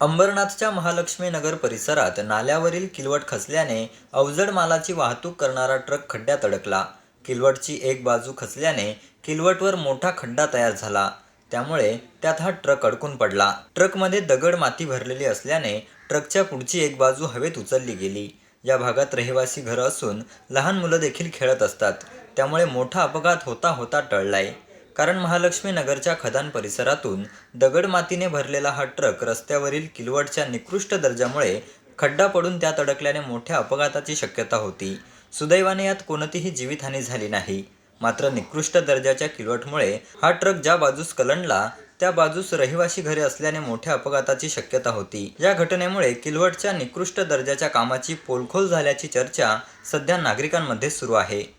अंबरनाथच्या महालक्ष्मी नगर परिसरात नाल्यावरील किलवट खचल्याने अवजड मालाची वाहतूक करणारा ट्रक खड्ड्यात अडकला. किलवटची एक बाजू खचल्याने किलवटवर मोठा खड्डा तयार झाला. त्यामुळे त्यात हा ट्रक अडकून पडला. ट्रकमध्ये दगड माती भरलेली असल्याने ट्रकच्या पुढची एक बाजू हवेत उचलली गेली. या भागात रहिवासी घरं असून लहान मुलं देखील खेळत असतात. त्यामुळे मोठा अपघात होता होता टळलाय. कारण महालक्ष्मी नगरच्या खदान परिसरातून दगड मातीने भरलेला हा ट्रक रस्त्यावरील किलवटच्या निकृष्ट दर्जामुळे खड्डा पडून त्यात अडकल्याने मोठ्या अपघाताची शक्यता होती. सुदैवाने यात कोणतीही जीवितहानी झाली नाही. मात्र निकृष्ट दर्जाच्या किलवटमुळे हा ट्रक ज्या बाजूस कलंडला त्या बाजूस रहिवासी घरे असल्याने मोठ्या अपघाताची शक्यता होती. या घटनेमुळे किलवटच्या निकृष्ट दर्जाच्या कामाची पोलखोल झाल्याची चर्चा सध्या नागरिकांमध्ये सुरू आहे.